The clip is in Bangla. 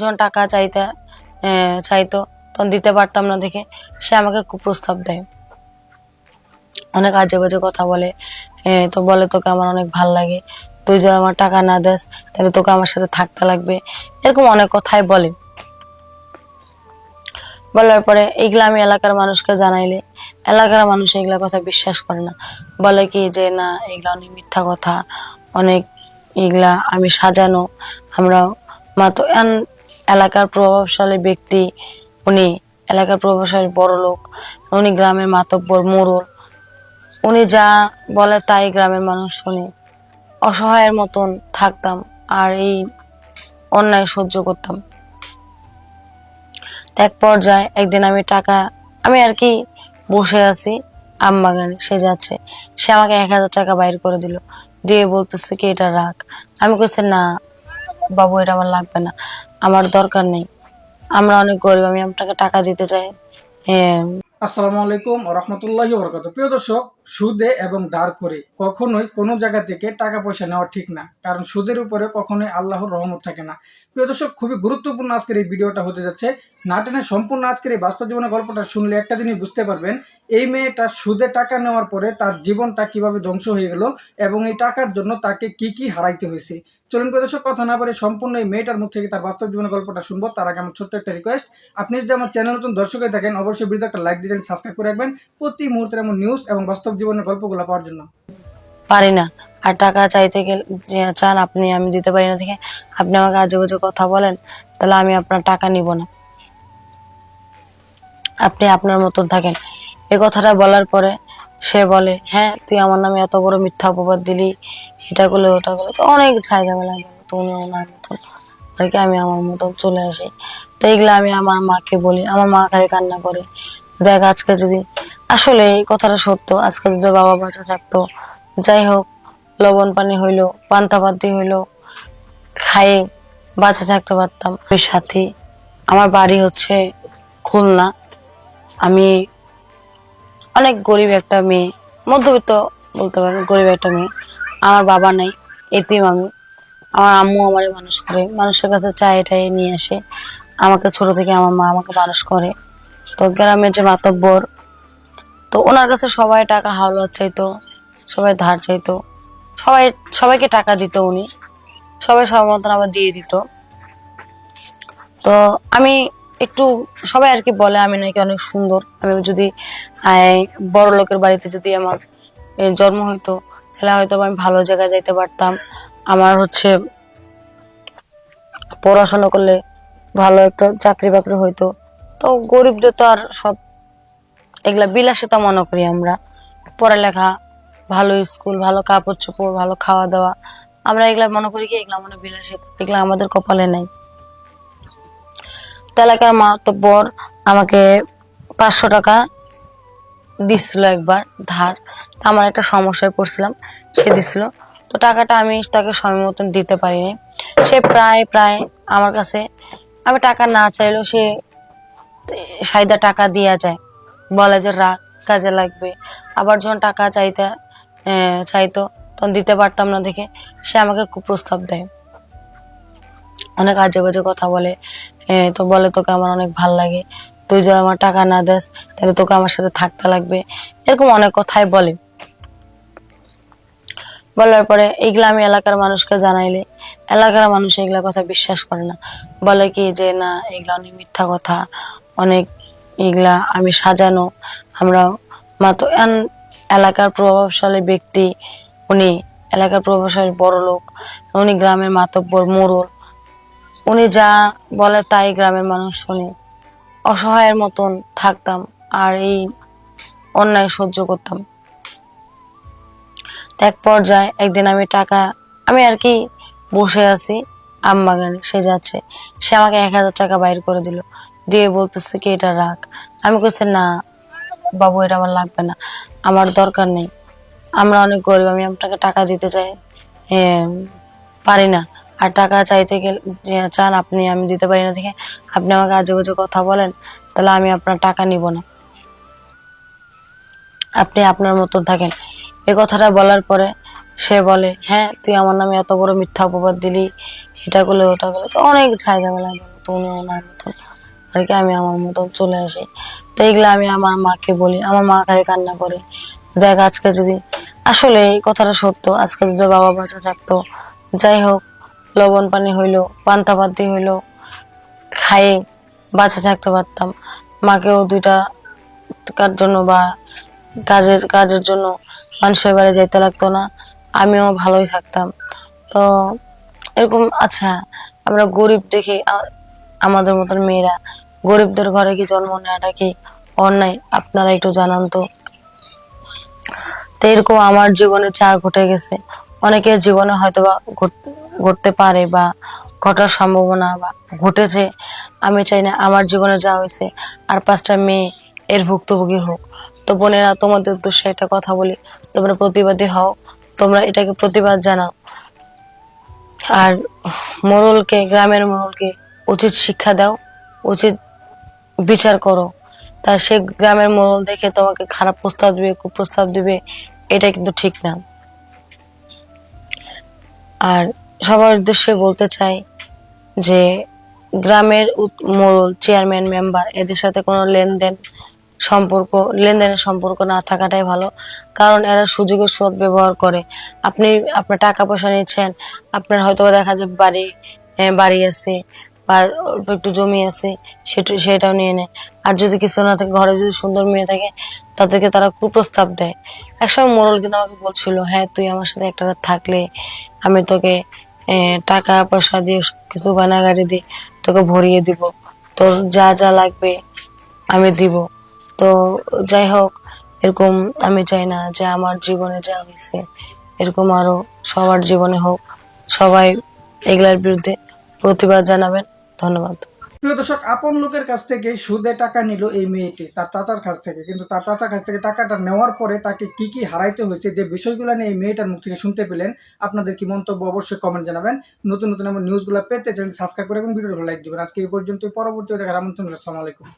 যখন টাকা চাইতে চাইতো, তখন দিতে পারতাম না দেখে। সে আমাকে কুপ্রস্তাব দেয়। অনেক আজে বাজে কথা বলে তো বলে, তোকে আমার অনেক ভালো লাগে। তুই যদি আমার টাকা না দেস, তাহলে তোকে আমার সাথে থাকতে লাগবে। এরকম অনেক কথাই বলে। বলার পরে এইগুলা আমি এলাকার মানুষকে জানাইলে, এলাকার মানুষ এগুলা কথা বিশ্বাস করে না। বলে কি যে, না, এগুলা অনেক মিথ্যা কথা। অনেক এগুলা আমি সাজানো। আমরা মাত্র এলাকার প্রভাবশালী ব্যক্তি, উনি এলাকার প্রভাবশালী বড় লোক, উনি গ্রামের মাতব্বর মোড়ল উনি যা বলে তাই গ্রামের মানুষ শুনে। অসহায়ের মতন থাকতাম আর এই অন্যায় সহ্য করতাম। এক পর্যায়ে একদিন আমি টাকা, আমি আর কি বসে আছি আম বাগানে সে যাচ্ছে। সে আমাকে এক হাজার টাকা বাইর করে দিল। দিয়ে বলতেছে কি, এটা রাখ। আমি কইছি, না বাবু, এটা আমার লাগবে না। আমার দরকার নেই। আমরা অনেক গরিব, আমি আপনাকে টাকা দিতে চাই। হ্যাঁ। আসসালামু আলাইকুম রহমতুল্লাহ বরকত প্রিয় দর্শক, সুদে এবং দাঁড় করে কখনোই কোনো জায়গা থেকে টাকা পয়সা নেওয়া ঠিক না, কারণ সুদের উপরে কখনোই আল্লাহর রহমত থাকে না। প্রিয় দর্শক, খুবই গুরুত্বপূর্ণ আজকের এই ভিডিওটা হতে যাচ্ছে। নাটেনের সম্পূর্ণ আজকের এই বাস্তব জীবনের গল্পটা শুনলে একটা জিনিস বুঝতে পারবেন, এই মেয়েটা সুদে টাকা নেওয়ার পরে তার জীবনটা কীভাবে ধ্বংস হয়ে গেল এবং এই টাকার জন্য তাকে কি কি হারাইতে হয়েছে। চলুন প্রিয় দর্শক, কথা না পারে সম্পূর্ণ এই মেয়েটার মুখ থেকে তার বাস্তব জীবনের গল্পটা শুনব। তার আগে আমার ছোট্ট একটা রিকোয়েস্ট আপনি যদি আমার চ্যানেল নতুন দর্শক হয়ে থাকেন, অবশ্যই ভিডিও একটা লাইক দিয়ে সাবস্ক্রাইব করে রাখবেন। প্রতি মুহূর্তের এমন নিউজ এবং বাস্তব জীবনের গল্পগুলো পাওয়ার জন্য। পারি না। আর টাকা চাইতে গেলে চান আপনি, আমি দিতে পারি না। দেখে আপনি আমাকে আজে বাজে কথা বলেন, তাহলে আমি আপনার টাকা নিব না। আপনি আপনার মতন থাকেন। এই কথাটা বলার পরে সে বলে হ্যাঁ তুই আমার নামে এত বড় মিথ্যা অপবাদ দিলি, এটা করলে ওটা করলে তো অনেক ঝাই ঝামেলা গেল তো ওনার মতন আর কি, আমি আমার মতন চলে আসি। তো এইগুলো আমি আমার মাকে বলি, আমার মা খালি কান্না করে, দেখ, আজকে যদি আসলে এই কথাটা সত্য, আজকে যদি বাবা বাচ্চা থাকতো, যাই হোক, লবণ পানি হইল, পান্তা পাতি হইল খাইয়ে বাঁচে থাকতে পারতাম। ওই সাথী, আমার বাড়ি হচ্ছে খুলনা, আমি অনেক গরিব একটা মেয়ে, মধ্যবিত্ত বলতে পারেন গরিব একটা মেয়ে। আমার বাবা নাই, এতিম আমি। আমার আম্মু আমারে মানুষ করে, মানুষের কাছে চাই টাই নিয়ে আসে আমাকে ছোট থেকে আমার মা আমাকে মানুষ করে। তো গ্রামের যে মাতব্বর, তো ওনার কাছে সবাই টাকা হাওলা চাইতো, সবাই ধার চাইতো। সবাই, সবাইকে টাকা দিত উনি। সবাই সবার মতন আবার দিয়ে দিত। তো আমি একটু সবাই আর কি বলে, আমি নাকি অনেক সুন্দর। আমি যদি বড় লোকের বাড়িতে যদি আমার জন্ম হইতো, তাহলে হয়তো আমি ভালো জায়গায় যাইতে পারতাম। আমার হচ্ছে, পড়াশোনা করলে ভালো একটা চাকরি বাকরি হইতো। তো গরিবদের তো আর সব, এগুলা বিলাসিতা মনে করি আমরা। পড়ালেখা, ভালো স্কুল, ভালো কাপড় চোপড় ভালো খাওয়া দাওয়া আমরা এগুলা মনে করি কি, এগুলা মনে বিলাসিতা, এগুলা আমাদের কপালে নাই। এলাকার মাতব্বর আমাকে পাঁচশো টাকা দিছিল একবার ধার। আমার একটা সমস্যায় পড়ছিলাম, সে দিছিল তো টাকাটা আমি তাকে সময় মতন দিতে পারিনি। সে প্রায় প্রায় আমার কাছে, আমি টাকা না চাইলেও সে সাইদা টাকা দিয়া যায়। বলে যে, রাগ, কাজে লাগবে। আবার যখন টাকা চাইতে চাইতো, তখন দিতে পারতাম না দেখে সে আমাকে কুপ্রস্তাব দেয়। অনেক আজে বাজে কথা বলে। তো বলে তোকে আমার অনেক ভালো লাগে। তুই যদি আমার টাকা না দেস, তাহলে তোকে আমার সাথে থাকতে লাগবে। এরকম অনেক কথাই বলে। বলার পরে এইগুলা আমি এলাকার মানুষকে জানাইলে, এলাকার মানুষ এগুলা কথা বিশ্বাস করে না। বলে কি যে, না, এগুলা অনেক মিথ্যা কথা। অনেক এগুলা আমি সাজানো। আমরা মাত্র এলাকার প্রভাবশালী ব্যক্তি। উনি এলাকার প্রভাবশালী বড় লোক উনি গ্রামের মাতব্বর মোড়ল উনি যা বলে তাই গ্রামের মানুষ শুনে অসহায়ের মতন থাকতাম আর এই অন্যায় সহ্য করতাম। এক পর্যায়ে একদিন আমি টাকা, আমি আর কি বসে আছি আম বাগানে সে যাচ্ছে। সে আমাকে এক হাজার টাকা বাইর করে দিল। দিয়ে বলতেছে, কি এটা রাখ আমি কইছি, না বাবু, এটা আমার লাগবে না। আমার দরকার নেই। আমরা অনেক গরিব, আমি আপনাকে টাকা দিতে চাই। পারি না। আর টাকা চাইতে গেলে চান আপনি, আমি দিতে পারি না দেখে আপনি আমাকে আজে বাজে কথা বলেন, তাহলে আমি আপনার টাকা নিব না। আপনি আপনার মতন থাকেন। এই কথাটা বলার পরে সে বলে হ্যাঁ তুই আমার নামে এত বড় মিথ্যা অপবাদ দিলি, এটা করলে, ওটা করলে, তো অনেক ঝাই ঝামেলা গেল তো তো উনি ওনার মতন, আর কি, আমি আমার মতন চলে আসি। তো এগুলো আমি আমার মাকে বলি, আমার মা খালি কান্না করে, দেখ, আজকে যদি, আসলে এই কথাটা সত্য, আজকে যদি বাবা বাঁচা থাকতো, যাই হোক লবণ পানি হইল, পান্তা পাতি হইল খাইয়ে বাঁচা থাকতে পারতাম। মাকেও দুইটা টাকার জন্য বা কাজের কাজের জন্য মানুষের বাড়ি যাইতে লাগতো না। আমিও ভালোই থাকতাম। তো এরকম আচ্ছা আমরা গরিব দেখে আমাদের মতন মেয়েরা। গরিবদের ঘরে কি জন্ম নেওয়াটা কি অন্যায়? আপনারা একটু জানান তো। তো এরকম আমার জীবনে চা ঘটে গেছে, অনেকের জীবনে হয়তো বা ঘটতে পারে বা ঘটার সম্ভাবনা বা ঘটেছে, আমি চাই না আমার জীবনে যা হয়েছে আর পাঁচটা মেয়ে এর ভুক্তভোগী হোক। তো বোনেরা, তোমাদের উদ্দেশ্যে একটা কথা বলি। তোমরা প্রতিবাদী হও, তোমরা এটাকে প্রতিবাদ জানাও। আর মোড়লকে, গ্রামের মোড়লকে উচিত শিক্ষা দাও, উচিত বিচার করো। তা সে গ্রামের মোড়ল দেখে তোমাকে খারাপ প্রস্তাব দিবে, কুপ্রস্তাব দিবে, এটা কিন্তু ঠিক না। আর সবার উদ্দেশ্যে বলতে চাই যে গ্রামের মোড়ল চেয়ারম্যান মেম্বার এদের সাথে কোনো লেনদেন সম্পর্ক, লেনদেনের সম্পর্ক না থাকাটাই ভালো। কারণ এরা সুযোগের সদ ব্যবহার করে। আপনি আপনার টাকা পয়সা নিচ্ছেন, আপনার হয়তো দেখা যায় বাড়ি বাড়ি আছে বা অল্প একটু জমি আছে, সেটা, সেটাও নিয়ে নেয়। আর যদি কিছু না থাকে, ঘরে যদি সুন্দর মেয়ে থাকে, তাদেরকে তারা কুপ্রস্তাব দেয়। একসময় মোরল কিন্তু আমাকে বলছিল হ্যাঁ তুই আমার সাথে একটা থাকলে, আমি তোকে টাকা পয়সা দিয়ে সব কিছু বানাগাড়ি দিয়ে তোকে ভরিয়ে দিব। তোর যা যা লাগবে আমি দিব। তো যাই হোক, এরকম আমি চাই না যে আমার জীবনে যা হয়েছে, এরকম আরও সবার জীবনে হোক। সবাই এগুলার বিরুদ্ধে প্রতিবাদ জানাবেন। ধন্যবাদ। প্রিয় দর্শক, আপন লোকের কাছ থেকে সুদে টাকা নিল এই মেয়েটি, তার চাচার কাছ থেকে। কিন্তু তার চাচার কাছ থেকে টাকাটা নেওয়ার পরে তাকে কি কি হারাইতে হয়েছে, যে বিষয়গুলো নিয়ে এই মেয়েটার মুখ থেকে শুনতে পেলেন, আপনাদের কি মন্তব্য অবশ্যই কমেন্ট জানাবেন। নতুন নতুন আমার নিউজগুলো পেতে চ্যানেল সাবস্ক্রাইব করে এবং ভিডিওটা লাইক দেবেন। আজকে এই পর্যন্ত পরবর্তী দেখার আমন্ত্রণ। আসসালামু আলাইকুম।